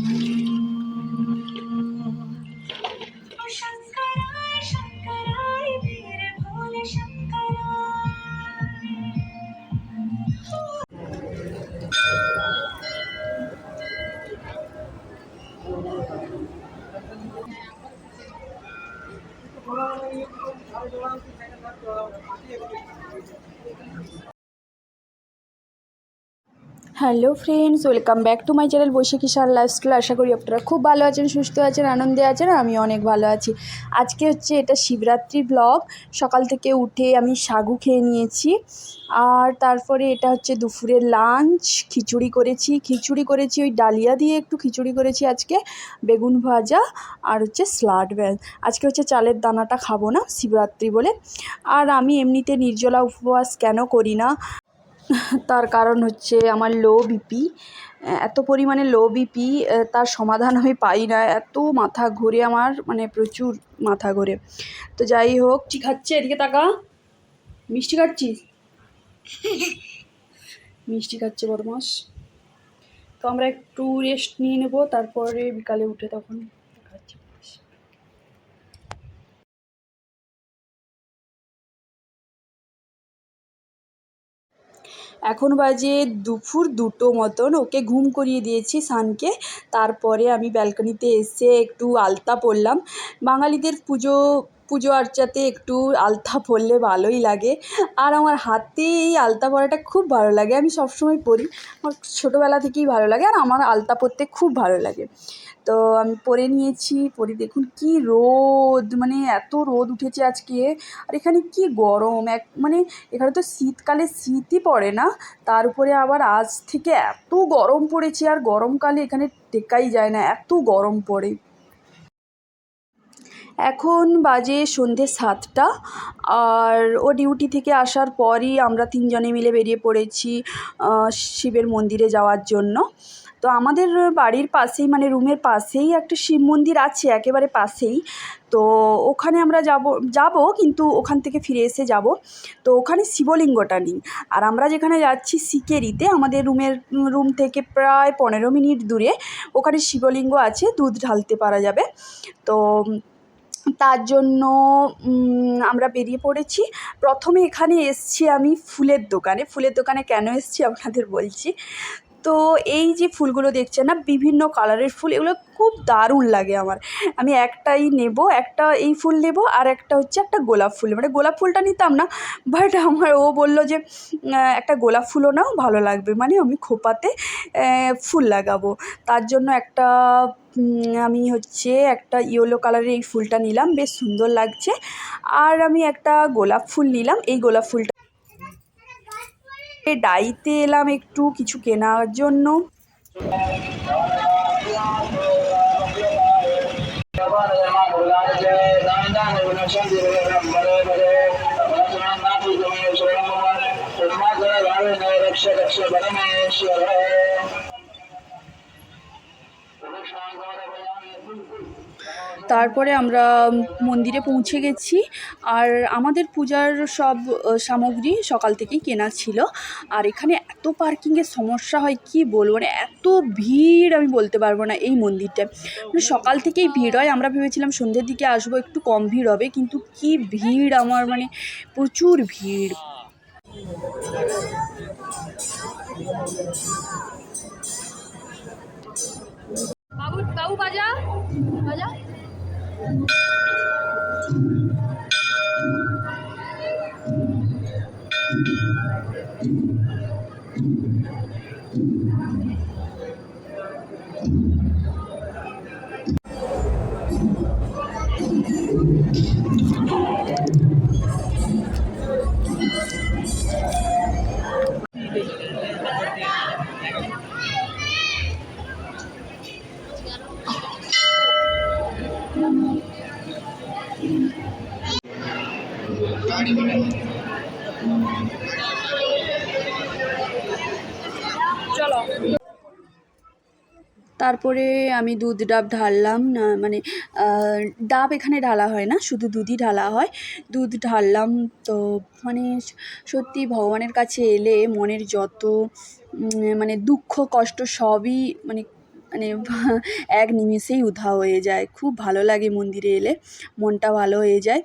Mm-hmm. Hello friends, welcome back to my channel Baishakhi sir lifestyle. আশা করি আপনারা খুব ভালো আছেন, সুস্থ আছেন, আনন্দে আছেন আমি অনেক ভালো আছি। আজকে হচ্ছে এটা শিবরাত্রি ব্লগ। সকাল থেকে উঠে আমি সাগু খেয়ে নিয়েছি, আর তারপরে এটা হচ্ছে দুপুরের লাঞ্চ। খিচুড়ি করেছি খিচুড়ি করেছি, ওই ডালিয়া দিয়ে একটু খিচুড়ি করেছি আজকে, বেগুন ভাজা, আর হচ্ছে স্লাড ব্যাল। আজকে হচ্ছে চালের দানাটা খাব না, শিবরাত্রি বলে। আর আমি এমনিতে নির্জলা উপবাস কেন করি না? তার কারণ হচ্ছে আমার লো বিপি এত পরিমাণে লো বিপি তার সমাধান আমি পাই না, এত মাথা ঘোরে আমার মানে প্রচুর মাথা ঘোরে। তো যাই হোক ঠিক খাচ্ছে? এদিকে তাকা। মিষ্টি খাচ্ছিস? মিষ্টি খাচ্ছে বদমাস তো আমরা একটু রেস্ট নিয়ে নেব, তারপরে বিকালে উঠে তখন খাচ্ছি এখন বাজে দুপুর দুটো মতন। ওকে ঘুম করিয়ে দিয়েছি সানকে তারপরে আমি ব্যালকনিতে এসে একটু আলতা পরলাম। বাঙালিদের পুজো পুজো আর্চাতে একটু আলতা পরলে ভালোই লাগে। আর আমার হাতে এই আলতা পরাটা খুব ভালো লাগে। আমি সবসময় পরি। আমার ছোটোবেলা থেকেই ভালো লাগে আর আমার আলতা পরতে খুব ভালো লাগে। তো আমি পরে নিয়েছি, পরে দেখুন কি রোদ মানে এত রোদ উঠেছে আজকে। আর এখানে কি গরম, এক মানে এখানে তো শীতকালে শীতই পড়ে না, তার উপরে আবার আজ থেকে এত গরম পড়েছে, আর গরমকালে এখানে টেকাই যায় না, এত গরম পড়ে। এখন বাজে সন্ধে সাতটা আর ও ডিউটি থেকে আসার পরই আমরা তিনজনে মিলে বেরিয়ে পড়েছি শিবের মন্দিরে যাওয়ার জন্য। তো আমাদের বাড়ির পাশেই মানে রুমের পাশেই একটা শিব মন্দির আছে, একেবারে পাশেই। তো ওখানে আমরা যাব যাব কিন্তু ওখান থেকে ফিরে এসে যাব। তো ওখানে শিবলিঙ্গটা নেই। আর আমরা যেখানে যাচ্ছি সিকেরিতে, আমাদের রুমের, রুম থেকে প্রায় পনেরো মিনিট দূরে, ওখানে শিবলিঙ্গ আছে, দুধ ঢালতে পারা যাবে। তো তার জন্য আমরা বেরিয়ে পড়েছি। প্রথমে এখানে এসছি আমি ফুলের দোকানে। ফুলের দোকানে কেন এসছি আপনাদের বলছি? তো এই যে ফুলগুলো দেখছেন না, বিভিন্ন কালারের ফুল, এগুলো খুব দারুণ লাগে আমার। আমি একটাই নেব, একটা এই ফুল নেব আর একটা হচ্ছে একটা গোলাপ ফুল। মানে গোলাপ ফুলটা নিতাম না বাট আমার ও বলল যে একটা গোলাপ ফুলও নাও, ভালো লাগবে। মানে আমি খোপাতে ফুল লাগাবো। তার জন্য একটা আমি হচ্ছে একটা ইয়েলো কালারের এই ফুলটা নিলাম, বেশ সুন্দর লাগছে। আর আমি একটা গোলাপ ফুল নিলাম, এই গোলাপ ফুলটা ডাইতে এলাম একটু কিছু কেনার জন্য रक्ष रक्ष परमेश्वर তারপরে আমরা মন্দিরে পৌঁছে গেছি। আর আমাদের পূজার সব সামগ্রী সকাল থেকেই কেনা ছিল। আর এখানে এত পার্কিংয়ের সমস্যা হয়, কি বলব? মানে এত ভিড়, আমি বলতে পারব না এই মন্দিরটায় মানে সকাল থেকেই ভিড় হয়। আমরা ভেবেছিলাম সন্ধ্যের দিকে আসব, একটু কম ভিড় হবে, কিন্তু কি ভিড় আমার মানে প্রচুর ভিড়। Thank you. তারপরে আমি দুধ ডাব ঢাললাম, না মানে ডাব এখানে ঢালা হয় না, শুধু দুধই ঢালা হয়। দুধ ঢাললাম তো মানে সত্যি ভগবানের কাছে এলে মনের যত মানে দুঃখ, কষ্ট সবই মানে মানে এক নিমেষেই উধা হয়ে যায়। খুব ভালো লাগে মন্দিরে এলে, মনটা ভালো হয়ে যায়।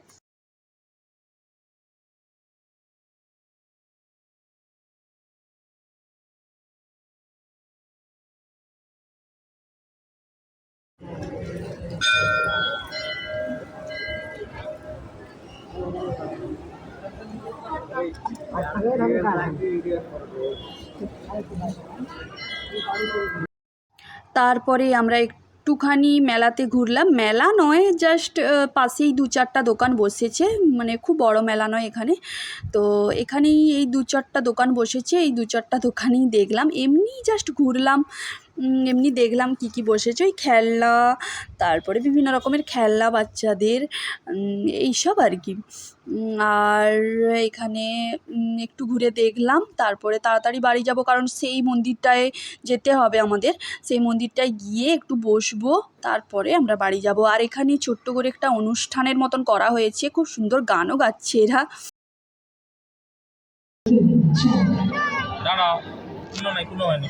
তারপরে আমরা একটুখানি মেলাতে ঘুরলাম। মেলা নয় জাস্ট পাশেই দু চারটা দোকান বসেছে। মানে খুব বড় মেলা নয় এখানে। তো এখানেই এই দু চারটা দোকান বসেছে। এই দু চারটা দোকানেই দেখলাম। এমনি জাস্ট ঘুরলাম। এমনি দেখলাম কী কী বসেছে, ওই খেলনা, তারপরে বিভিন্ন রকমের খেলনা বাচ্চাদের এইসব আর কি। আর এখানে একটু ঘুরে দেখলাম, তারপরে তাড়াতাড়ি বাড়ি যাব, কারণ সেই মন্দিরটায় যেতে হবে আমাদের। সেই মন্দিরটায় গিয়ে একটু বসবো, তারপরে আমরা বাড়ি যাব। আর এখানে ছোট্ট করে একটা অনুষ্ঠানের মতন করা হয়েছে, খুব সুন্দর গানও গাচ্ছে এরা। না কোনো নাই কোনো হয়নি।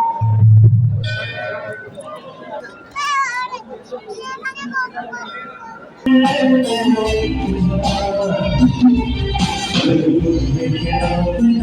Thank you.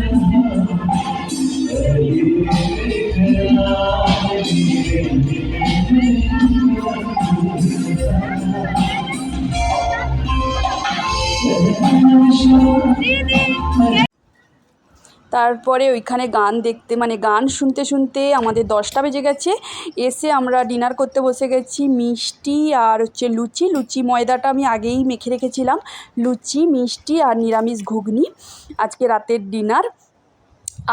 তারপরে ওইখানে গান দেখতে মানে গান শুনতে শুনতে আমাদের দশটা বেজে গেছে। এসে আমরা ডিনার করতে বসে গেছি মিষ্টি আর হচ্ছে লুচি। লুচি ময়দাটা আমি আগেই মেখে রেখেছিলাম। লুচি, মিষ্টি আর নিরামিষ ঘুগনি আজকে রাতের ডিনার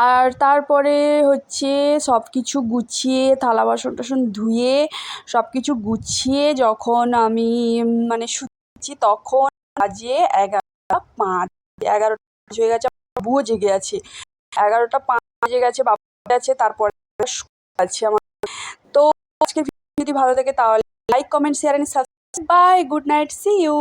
আর তারপরে হচ্ছে সব কিছু গুছিয়ে, থালা বাসন টাসন ধুয়ে সব কিছু গুছিয়ে যখন আমি মানে শুচ্ছি তখন বাজে এগারোটা, পাঁচ, এগারোটা হয়ে গেছে। বাবুও জেগে আছে। এগারোটা পাঁচ বেজে গেছে, বাবা আছে, তারপরে আছে আমার। তো আজকে যদি ভালো থাকে তাহলে like comment share and subscribe bye good night see you